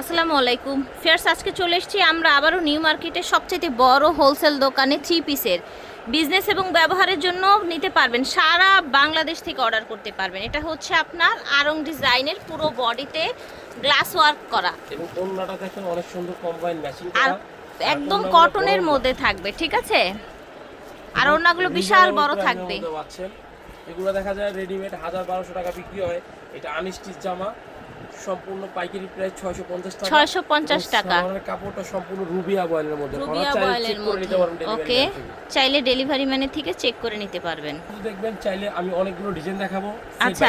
আসসালামু আলাইকুম। ফেয়ার্স আজকে চলে এসেছি আমরা আবারও নিউ মার্কেটের সবচেয়ে বড় হোলসেল দোকানে থ্রি পিসের বিজনেস এবং ব্যবহারের জন্য নিতে পারবেন সারা বাংলাদেশ থেকে অর্ডার করতে পারবেন। এটা হচ্ছে আপনার আরং ডিজাইনের পুরো বডিতে গ্লাস ওয়ার্ক করা। এবং অন্যটা দেখেন অনেক সুন্দর কম্বাইন ম্যাচিং আর একদম কটনের মধ্যে থাকবে ঠিক আছে? আর ওনাগুলো বিশাল বড় থাকবে। এগুলো দেখা যায় রেডিমেড হাজার বারোশো টাকা বিক্রি হয়। এটা আনস্টিচ জামা। সম্পূর্ণ পাইকারি প্রাইস ছয়শো পঞ্চাশ টাকা। 650 টাকা। সালোয়ারের কাপড়টা সম্পূর্ণ রুবিয়া বয়েলের মধ্যে। মধ্যে। ওকে চাইলে ডেলিভারি ম্যানের থেকে চেক করে নিতে পারবেন। দেখবেন চাইলে আমি অনেকগুলো ডিজাইন দেখাবো আচ্ছা।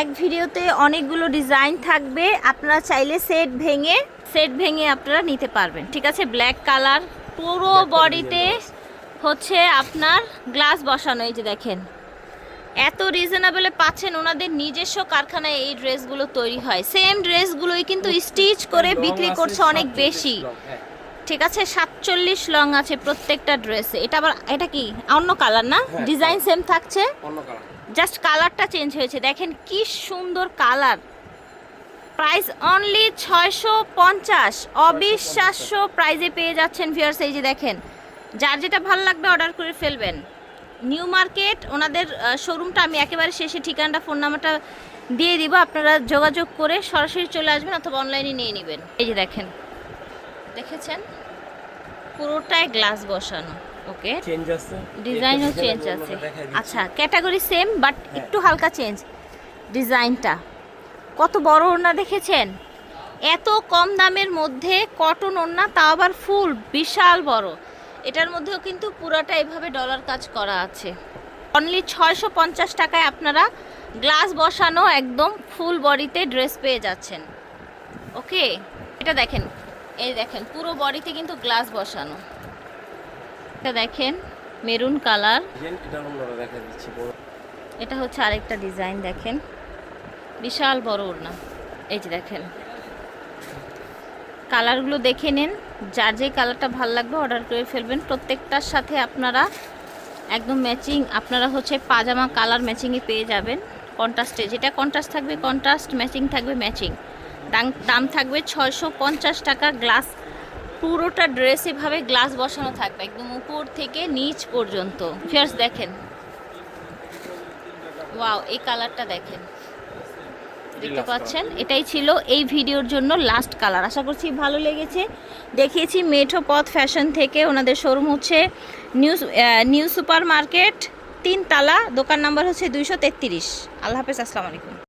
এক ভিডিওতে অনেকগুলো ডিজাইন থাকবে। আপনারা চাইলে সেট ভেঙে সেট ভেঙে আপনারা নিতে পারবেন। ঠিক আছে ব্ল্যাক কালার পুরো বডিতে হচ্ছে আপনার গ্লাস বসানো এই যে দেখেন। এত রিজনেবলে পাচ্ছেন ওনাদের নিজস্ব কারখানায় এই ড্রেসগুলো তৈরি হয়। সেম ড্রেসগুলোই কিন্তু স্টিচ করে বিক্রি করছে অনেক বেশি। হ্যাঁ, ঠিক আছে? সাতচল্লিশ লং আছে প্রত্যেকটা ড্রেসে এটা আবার এটা কি? অন্য কালার না? হ্যাঁ, ডিজাইন সেম থাকছে? জাস্ট কালারটা চেঞ্জ হয়েছে। দেখেন কি সুন্দর কালার প্রাইস অনলি ছয়শো পঞ্চাশ। অবিশ্বাস্য প্রাইজে পেয়ে যাচ্ছেন ভিউয়ার্স এই যে দেখেন যার যেটা ভালো লাগবে অর্ডার করে ফেলবেন। নিউ মার্কেট ওনাদের শোরুমটা আমি একেবারে শেষে ঠিকানাটা ফোন নাম্বারটা দিয়ে দিব। আপনারা যোগাযোগ করে সরাসরি চলে আসবেন অথবা অনলাইনে নিয়ে নেবেন। এই যে দেখেন দেখেছেন? পুরোটাই গ্লাস বসানো ওকে চেঞ্জ আছে। ডিজাইনও চেঞ্জ আছে। আচ্ছা ক্যাটাগরি সেম বাট। একটু হালকা চেঞ্জ ডিজাইনটা কত বড় ওড়না দেখেছেন? এত কম দামের মধ্যে কটন ওড়না তাও আবার ফুল বিশাল বড়। এটার মধ্যেও কিন্তু পুরোটা এভাবে ডলার কাজ করা আছে। অনলি ছয়শো পঞ্চাশ টাকায় আপনারা গ্লাস বসানো একদম ফুল বডিতে ড্রেস পেয়ে যাচ্ছেন। ওকে এটা দেখেন। এই দেখেন পুরো বডিতে কিন্তু গ্লাস বসানো। এটা দেখেন মেরুন কালার এটা হচ্ছে আরেকটা ডিজাইন দেখেন। বিশাল বড় ওড়না। এই যে দেখেন। কালারগুলো দেখে নিন। যার যে কালারটা ভালো লাগবে অর্ডার করে ফেলবেন। প্রত্যেকটার সাথে আপনারা একদম ম্যাচিং, আপনারা হচ্ছে পাজামা কালার ম্যাচিংয়ে পেয়ে যাবেন কন্ট্রাস্টে। যেটা কন্ট্রাস্ট থাকবে, কন্ট্রাস্ট ম্যাচিং থাকবে, ম্যাচিং। দাম দাম থাকবে ছয়শো পঞ্চাশ টাকা গ্লাস। পুরোটা ড্রেস এভাবে গ্লাস বসানো থাকবে, একদম উপর থেকে নিচ পর্যন্ত। ফিয়ার্স দেখেন। ওয়াও, এই কালারটা দেখেন। দেখতে পাচ্ছেন? এটাই ছিল এই ভিডিওর জন্য লাস্ট কালার আশা করছি ভালো লেগেছে। দেখিয়েছি মেঠো পথ ফ্যাশন থেকে ওনাদের শোরুম হচ্ছে নিউ নিউ সুপার মার্কেট তিনতলা দোকান নাম্বার হচ্ছে দুইশো তেত্রিশ। আল্লাহ হাফেজ আসসালামু আলাইকুম।